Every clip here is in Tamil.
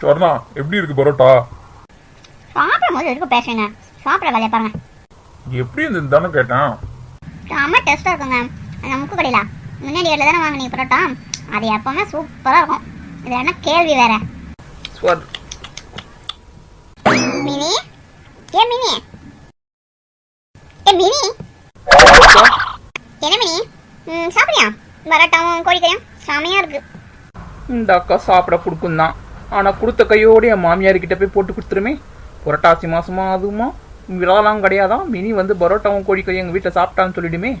சொர்ணா எப்படி இருக்கு பரோட்டா? சாப்பிடும் போது எதுக்கு பேசுங்க சாப்பிட வேலையை பாருங்க. எப்படி இருந்தது தானே கேட்டேன். செம்ம டேஸ்ட்டாக இருக்குங்க. அந்த முக்கு கடையில். முன்னாடி வீட்டில் தானே வாங்கினீங்க பரோட்டா? அது எப்பவுமே சூப்பராக இருக்கும். இது என்ன கேள்வி வேற? மினி? ஏ மினி? ஏ மினி? என்ன மினி? ம் சாப்பிடியா பரோட்டாவும் கோழிக்கறியும் செமையாக இருக்கு. இந்த அக்கா சாப்பிட கொடுக்கும் தான் ஆனால் கொடுத்த கையோடு என் மாமியார்கிட்ட போய் போட்டு கொடுத்துருமே. புரட்டாசி மாசமா அதுவுமா? விழாலாம் கிடையாதான் மினி வந்து பரோட்டாவும் கோழிக்கறி எங்கள் வீட்டில் சாப்பிட்டான்னு சொல்லிடுமே.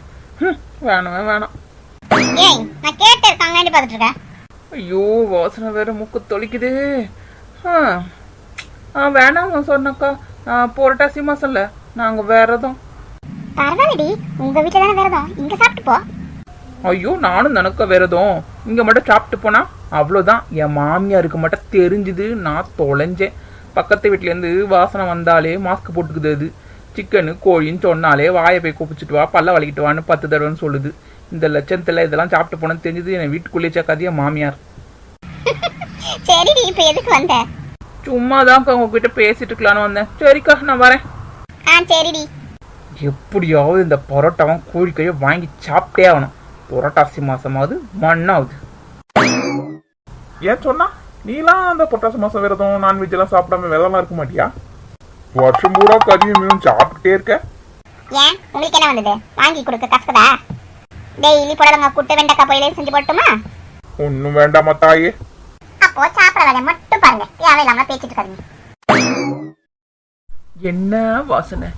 வேணவே வேணாம் நான் பார்த்துட்டு இருக்கேன் ஐயோ வாசனை வேற மூக்கு தொலைக்குது ஆ வேணாங்க சொன்னக்கா. புரட்டாசி மாசம் இல்லை நாங்கள் வேற எதுவும் பரவாயில்லடி உங்கள் வீட்டில் தானே விரதம். இங்கே சாப்பிட்டு போ. ஐயோ நானும் நினைக்க விரதம் இங்கே மட்டும் சாப்பிட்டு போனா? அவ்வளோதான் என் மாமியாருக்கு மட்டும் தெரிஞ்சுது. நான் தொலைஞ்சேன். பக்கத்து வீட்டிலேருந்து வாசனை வந்தாலே மாஸ்க் போட்டுக்குது அது. சிக்கனு கோழின்னு சொன்னாலே வாயை போய் குப்பிச்சிட்டு வா பல்ல வலிக்கிட்டு வான்னு பத்து தடவைன்னு சொல்லுது. இந்த லட்சத்தில் இதெல்லாம் சாப்பிட்டு போனேன்னு தெரிஞ்சது. என் வீட்டுக்குள்ளே சேர்க்காது என் மாமியார். சரிடி இப்போ எதுக்கு வந்த? சும்மா தான் உங்ககிட்ட பேசிட்டு இருக்கலான்னு வந்தேன். சரிக்கா நான் வரேன். ஆ சரிடி. எப்படியாவது இந்த பரோட்டாவும் கோழிக்கறியும் வாங்கி சாப்பிட்டே ஆகணும். புரட்டாசி மாசமாவது மண்ணாவது. ஏன் சொன்னா? நீலாம் அந்த பொட்டாசு மாசம் விரதம் நான்வெஜ் எல்லாம் சாப்பிடாம வெள்ளலாம் இருக்க மாட்டியா? வருஷம் பூரா கறியும் மீனும் சாப்பிட்டுட்டே இருக்க. ஏன்? உங்களுக்கு என்ன வந்தது? வாங்கி கொடுக்க கசக்குதா? டெய்லி புடலங்க கூட்டு வெண்டைக்காய் பொரியலே செஞ்சு போட்டுமா? ஒன்றும் வேண்டாமா தாயே. அப்போ சாப்பிட வேலையை மட்டும் பாருங்க. தேவையில்லாம பேசிட்டு இருக்காதீங்க. என்ன வாசனை?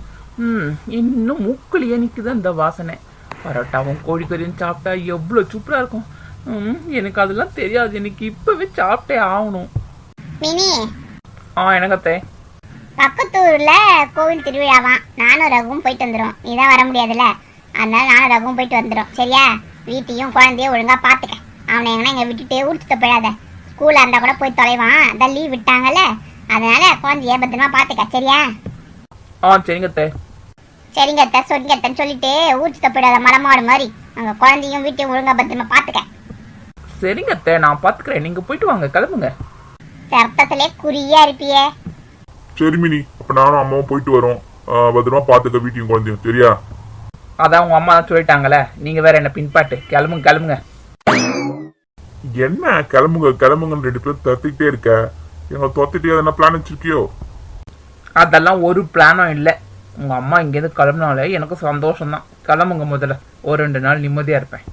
ம் இன்னும் மூக்குலையே நிற்குது அந்த வாசனை. பரோட்டாவும் கோழிக்கறியும் சாப்பிட்டா எவ்வளோ சூப்பராக இருக்கும். எனக்கு அதெல்லாம் தெரியாது. எனக்கு இப்போவே சாப்பிட்டே ஆகணும். மினி. ஆ எனக்கத்தே பக்கத்தூர்ல கோவில் திருவிழாவாம். நானும் ரகுவும் போயிட்டு வந்துடும் நீ தான் வர முடியாதுல்ல? அதனால நானும் ரகுவும் போயிட்டு வந்துடும் சரியா? வீட்டையும் குழந்தையும் ஒழுங்கா பாத்துக்க. அவனை எங்கன்னா இங்க விட்டுட்டு ஊர்த்து போயிடாத. ஸ்கூல்ல இருந்தா கூட போய் தொலைவான். அதான் லீவ் விட்டாங்கல்ல. அதனால குழந்தைய பத்திரமா பாத்துக்க. சரியா? ஆ சரிங்கத்தே சரிங்க அத்தை சொல்லிங்க அத்தைன்னு சொல்லிட்டு ஊர்த்து போயிடாத மரமாடு மாதிரி. அங்க குழந்தையும் வீட்டையும் ஒழுங்கா பத்திரமா பாத்துக்க. சரிங்கத்தே நான் பார்த்துக்கிறேன் நீங்கள் போயிட்டு வாங்க கிளம்புங்க. ரத்தத்திலே குறியா இருப்பியே. சரி மினி. அப்ப நானும் அம்மாவும் போயிட்டு வரோம். பத்திரமா பாத்துக்க வீட்டையும் குழந்தையும் சரியா? அதான் உங்கள் அம்மா சொல்லிட்டாங்களே நீங்கள் வேற என்ன பின்பாட்டு. கிளம்புங்க கிளம்புங்க. என்ன? கிளம்புங்க கிளம்புங்கன்னு ரெண்டு பேரும் தத்திக்கிட்டே இருக்க. எங்களை தொத்திட்டே என்ன பிளான் வச்சிருக்கியோ? அதெல்லாம் ஒரு பிளானும் இல்லை. உங்கள் அம்மா இங்கேருந்து கிளம்புனாலே எனக்கு சந்தோஷம்தான். கிளம்புங்க முதல்ல. ஒரு ரெண்டு நாள் நிம்மதியாக இருப்பேன்.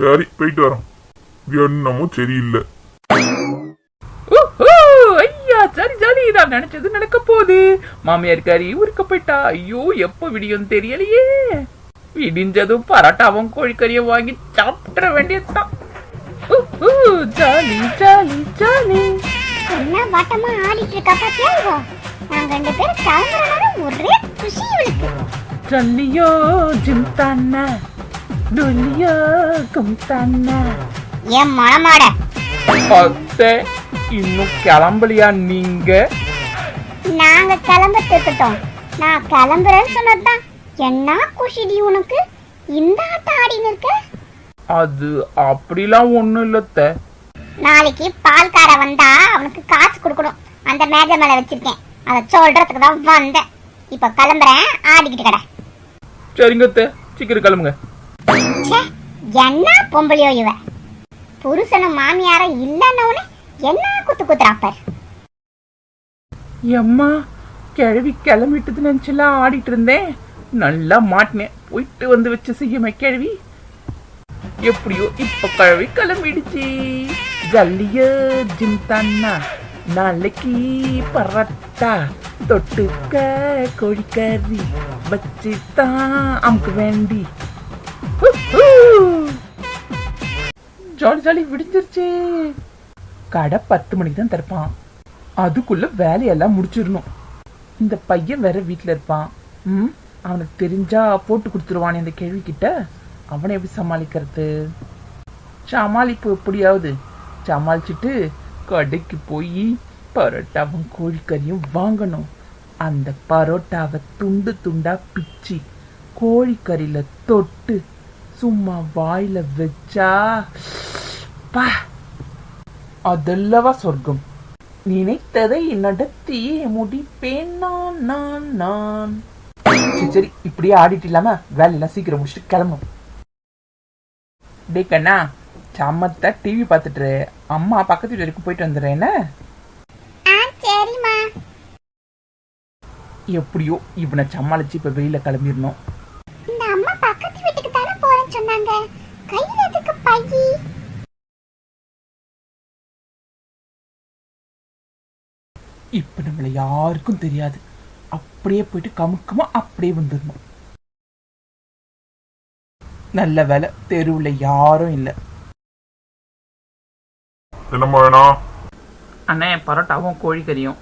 சரி போயிட்டு வரோம். என்னமும் சரியில்லை. ஐயா சரி சரி நான் நினைச்சது நடக்க போகுது. மாமியார் கறி ஊருக்கு போயிட்டா. ஐயோ எப்போ விடியும் தெரியலையே. விடிஞ்சதும் பரோட்டாவும் கோழிக்கறியும் வாங்கி சாப்பிட வேண்டியதுதான். Jolly jolly jolly. என்ன வட்டமா ஆடிட்டு இருக்கா பாத்தியா? நாங்க ரெண்டு பேரும் கிளம்புறனால ஒரே குஷி இவளுக்கு ஜல்லியோ ஜிம்தானா டுல்லியோ கும்தானா ஏன் மனமாட? அத்தை இன்னும் கிளம்பலையா நீங்க? நாங்க கிளம்ப திருப்பிட்டோம் நான் கிளம்புறேன்னு சொன்னதுதான். என்ன குஷிடி உனக்கு? இந்த ஆட்டம் ஆடின்னு இருக்க? அது அப்படிலாம் ஒண்ணும் இல்லத்த நாளைக்கு பால்கார வந்தா அவனுக்கு காசு கொடுக்கணும். அந்த மேஜை மேல வச்சிருக்கேன். அதை சொல்றதுக்கு தான் வந்தேன். இப்ப கிளம்புறேன். ஆடிக்கிட்டு கடை. சரிங்க அத்தை. சீக்கிரம் கிளம்புங்க. ச்சே என்ன பொம்பளையோ இவ? புருஷனும் மாமியாரும் இல்லைன்னு என்ன குத்து குத்துறாப்பர் எம்மா கிழவி கிளம்பிட்டது நினச்செல்லாம் ஆடிட்டு இருந்தேன். நல்லா மாட்டினேன். போயிட்டு வந்து வச்சு செய்யுமே கிழவி. எப்படியோ இப்ப கிழவி கிளம்பிடுச்சு. ஜல்லிய ஜிம்தான்னா நாளைக்கு பரோட்டா தொட்டுக்க கோழிக்கறி வச்சுதான் அமுக்கு வேண்டி. ஜாலி ஜாலி விடிஞ்சிருச்சு. கடை பத்து மணிக்கு தான் திறப்பான். அதுக்குள்ள வேலையெல்லாம் முடிச்சிடணும். இந்த பையன் வேற வீட்டில் இருப்பான். ம் அவனுக்கு தெரிஞ்சா போட்டு கொடுத்துருவானே இந்த கேள்வி கிட்ட அவனை எப்படி சமாளிக்கிறது? சமாளிப்பு எப்படியாவது? சமாளிச்சுட்டு கடைக்கு போய் பரோட்டாவும் கோழிக்கறியும் வாங்கணும். அந்த பரோட்டாவை துண்டு துண்டா பிச்சு கோழிக்கறியில தொட்டு சும்மா வாயில வச்சா பா அதெல்லவா சொர்க்கம். நினைத்ததை நடத்தி முடிப்பேன் நான் நான் நான். சரி சரி இப்படியே ஆடிட்டு இல்லாம வேலையெல்லாம் சீக்கிரம் முடிச்சுட்டு கிளம்பும். டே கண்ணா சம்மத்த டிவி பார்த்துட்டு அம்மா பக்கத்து வீட்டு வரைக்கும் போயிட்டு வந்துடுறேன் என்ன ஆ சரிம்மா எப்படியோ இவனை சமாளிச்சு இப்ப வெளியில கிளம்பிடணும். இந்த அம்மா பக்கத்து வீட்டுக்கு தானே போறேன்னு சொன்னாங்க. கையில எதுக்கு பையி? இப்ப நம்மள யாருக்கும் தெரியாது. அப்படியே போயிட்டு கமுக்கமா அப்படியே வந்துடணும். நல்ல வேலை தெருவுல யாரும் இல்ல. என்னம்மா வேணும்? அண்ணே பரோட்டாவும் கோழிக்கறியும்.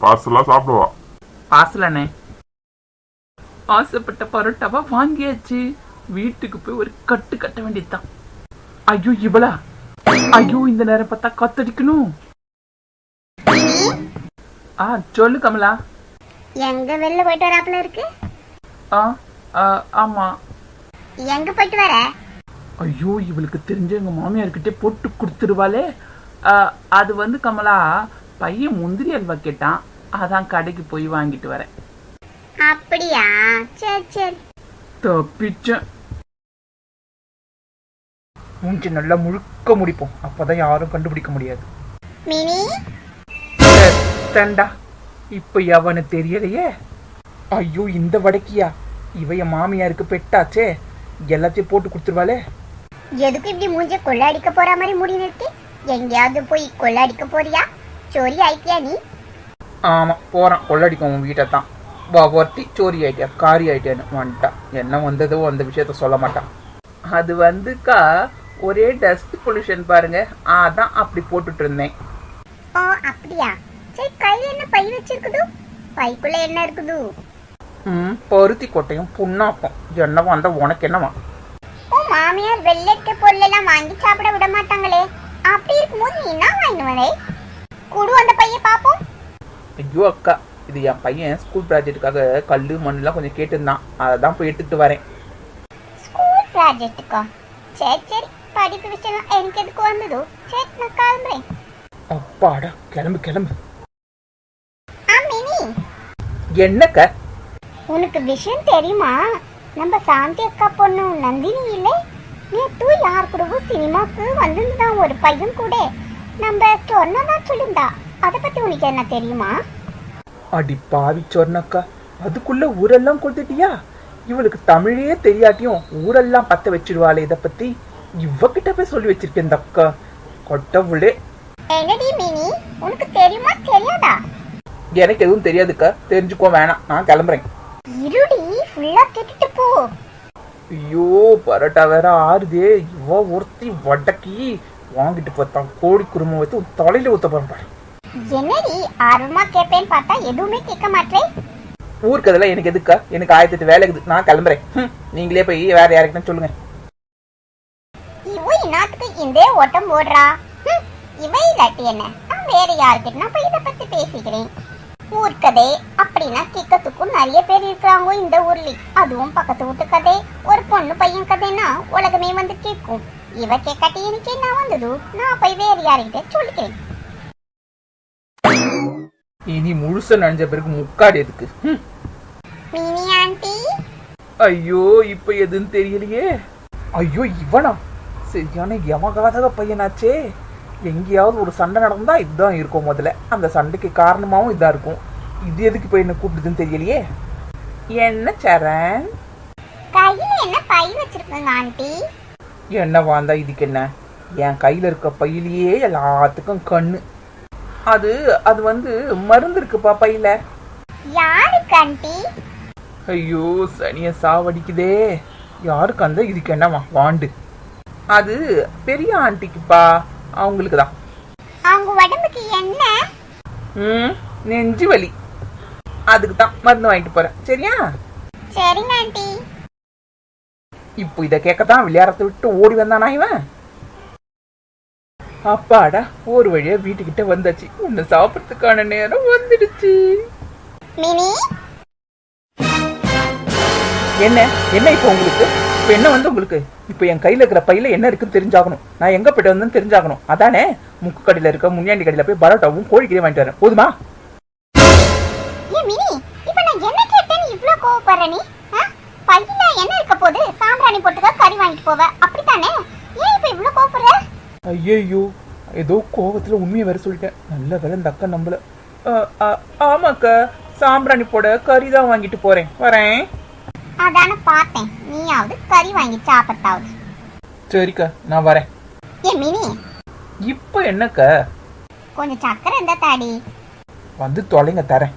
பார்சலாக சாப்பிடுவா. பார்சல் அண்ணே ஆசைப்பட்ட பரோட்டாவா வாங்கியாச்சு. வீட்டுக்கு போய் ஒரு கட்டு கட்ட வேண்டியதுதான். ஐயோ இவளா? ஐயோ இந்த நேரம் பார்த்தா கத்தடிக்கணும். ஆ சொல்லு கமலா. எங்க வெளில போயிட்டு வராப்புல இருக்கு? ஆ ஆமா. எங்க போயிட்டு வர? ஐயோ இவளுக்கு தெரிஞ்ச எங்க மாமியார்கிட்ட போட்டு கொடுத்துருவாளே. அது வந்து கமலா பையன் முந்திரி அல்வா கேட்டான். அதான் கடைக்கு போய் வாங்கிட்டு வரேன். அப்படியா? சரி சரி. தப்பிச்சேன். மூஞ்சி நல்லா முழுக்க முடிப்போம். அப்பதான் யாரும் கண்டுபிடிக்க முடியாது. மினி? தண்டா இப்ப எவனு தெரியலையே? ஐயோ இந்த வடக்கியா? இவ என் மாமியாருக்கு பெட்டாச்சே. எல்லாத்தையும் போட்டு கொடுத்துருவாளே. எதுக்கு இப்படி மூஞ்ச கொள்ளாடிக்க போற மாதிரி முடி நிறுத்தி? எங்கேயாவது போய் கொள்ளாடிக்க போறியா? சோரி ஆயிட்டியா நீ? ஆமா போறான். கொள்ளடிக்கும் உன் வீட்டை தான். வா ஒருத்தி சோரி ஆயிட்டியா காரி ஆயிட்டியான்னு வந்துட்டான் என்ன வந்ததோ அந்த விஷயத்த சொல்ல மாட்டான். அது வந்துக்கா ஒரே டஸ்ட் பொல்யூஷன் பாருங்க. அதான் அப்படி போட்டுட்டு இருந்தேன். ஓ அப்படியா? சரி கையில என்ன பை வச்சிருக்குது? பைக்குள்ள என்ன இருக்குது? ம் பருத்தி கொட்டையும் புண்ணாக்கும். என்னவா அந்த உனக்கு என்னவா? உன் மாமியார் வெள்ளெட்ட பொருள் எல்லாம் வாங்கி சாப்பிட விட மாட்டாங்களே. அப்படி இருக்கும்போது நீ என்ன வாங்கிட்டு வரே? குடு அந்த பைய பாப்போம் ஐயோ அக்கா இது என் பையன் ஸ்கூல் ப்ராஜெக்ட்டுக்காக கல் மண்ணுலாம் கொஞ்சம் கேட்டிருந்தான். அதை தான் போய் எடுத்துக்கிட்டு வரேன். ஸ்கூல் ப்ராஜெக்ட்டுக்கா சரி சரி. படிப்பு விஷயம் எனக்கு எதுக்கு வந்ததோ? சரி நான் கிளம்புறேன். அப்பாடா கிளம்பு கிளம்பு. என்னக்கா? உனக்கு விஷயம் தெரியுமா? நம்ம சாந்தி அக்கா பொண்ணு நந்தினி இல்லை? நேத்து யார் கூடவும் சினிமாக்கு வந்திருந்தான் ஒரு பையன் கூட. நம்ம சொன்னதா சொல்லியிருந்தா. அதை பத்தி உனக்கு என்ன தெரியுமா? அடி பாவி சொன்னக்கா அதுக்குள்ள ஊரெல்லாம் கொடுத்துட்டியா இவளுக்கு தமிழே தெரியாட்டியும் ஊரெல்லாம் பத்த வச்சிருவாளே இத பத்தி இவகிட்ட போய் சொல்லி வச்சிருக்கேன் இந்த அக்கா. கொட்டவுளே என்னடி மினி உனக்கு தெரியுமா தெரியாதா? எனக்கு எதுவும் தெரியாதுக்கா. தெரிஞ்சுக்கோ வேணாம். நான் கிளம்புறேன். இருடி ஃபுல்லா கேட்டுட்டு போ. ஐயோ பரோட்டா வேற ஆறுதே. இவ ஒருத்தி வடக்கி வாங்கிட்டு போத்தான் கோழி குருமை வச்சு தலையில ஊத்த போறேன் பாரு. என்னடி ஆர்வமா கேட்பேன்னு பார்த்தா எதுவுமே கேட்க மாட்டேன் ஊருக்கு அதெல்லாம் எனக்கு எதுக்கா? எனக்கு ஆயிரத்தி எட்டு வேலை இருக்குது. நான் கிளம்புறேன். நீங்களே போய் வேற யாருக்கிட்ட சொல்லுங்க. இவ இன்னாத்துக்கு இந்த ஓட்டம் போடுறா. ஹம், இவ இல்லாட்டி என்ன? நான் வேற யாருக்கிட்ட போய் இதை பத்தி பேசிக்கிறேன். ஊர்க்கதை அப்படின்னா கேட்கறதுக்கும் நிறைய பேர் இருக்கிறாங்க இந்த ஊர்ல அதுவும் பக்கத்து வீட்டு கதை ஒரு பொண்ணு பையன் கதைன்னா உலகமே வந்து கேட்கும் இவ கேட்காட்டி எனக்கு என்ன வந்தது? நான் போய் வேற யாருக்கிட்ட சொல்லிக்கிறேன். இனி முழுசா நனைஞ்ச பிறகு முக்காடு எதுக்கு? ஐயோ இப்ப எதுன்னு தெரியலையே. ஐயோ இவனா? சரியான யமகாதக பையனாச்சே. எங்கேயாவது ஒரு சண்டை நடந்தா இதுதான் இருக்கும் முதல்ல. அந்த சண்டைக்கு காரணமாவும் இதா இருக்கும். இது எதுக்கு போய் என்ன கூப்பிடுதுன்னு தெரியலையே? என்ன சரண்? கையில என்ன பை வச்சிருக்கீங்க ஆண்டி? என்ன வாழ்ந்தா இதுக்கு என்ன? என் கையில இருக்க பையிலேயே எல்லாத்துக்கும் கண்ணு. அது அது வந்து மருந்து இருக்குப்பா பையில. யாருக்கு ஆண்டி ஐயோ சனிய சாவடிக்குதே. யாருக்கு அந்த இதுக்கு என்னவா வாண்டு? அது பெரிய ஆண்டிக்குப்பா. அவங்களுக்கு தான் அவங்க உடம்புக்கு என்ன? ம் நெஞ்சு வலி. அதுக்கு தான் மருந்து வாங்கிட்டு போறேன். சரியா? சரிங்க ஆண்டி. இப்போ இத கேட்கத்தான் விளையாடத்தை விட்டு ஓடி வந்தானா இவன்? அப்பாடா ஒரு வழியா வீட்டுக்கிட்ட வந்தாச்சு. உன்னை சாப்பிட்றதுக்கான நேரம் வந்துடுச்சு. மினி? என்ன? என்ன இப்போ உங்களுக்கு? இப்ப என்ன வந்து உங்களுக்கு? இப்போ என் கையில இருக்கிற பையில என்ன இருக்குன்னு தெரிஞ்சாகணும். நான் எங்க போயிட்டு வந்தேன்னு தெரிஞ்சாகணும். அதானே? முக்கு கடையில இருக்க முனியாண்டி கடையில போய் பரோட்டாவும் கோழிக்கறியும் வாங்கிட்டு வரேன். போதுமா? என்ன இருக்க போது சாம்பிராணி போட்டுக்க கறி வாங்கிட்டு போவ. அப்படித்தானே? ஏன் இப்ப இவ்ளோ கோவப்படுற? ஐயையோ ஏதோ கோவத்துல உண்மையை வேற சொல்லிட்டேன். நல்ல வேலை இந்த அக்கா அ, ஆமாக்கா சாம்பிராணி போட கறி தான் வாங்கிட்டு போறேன். வரேன். அதான பார்த்தேன். நீயாவது கறி வாங்கி சாப்பிட்டாவது. சரிக்கா நான் வரேன். ஏ மினி. இப்போ என்னக்கா? கொஞ்சம் சக்கரை இருந்தா தாடி. வந்து தொலைங்க தரேன்.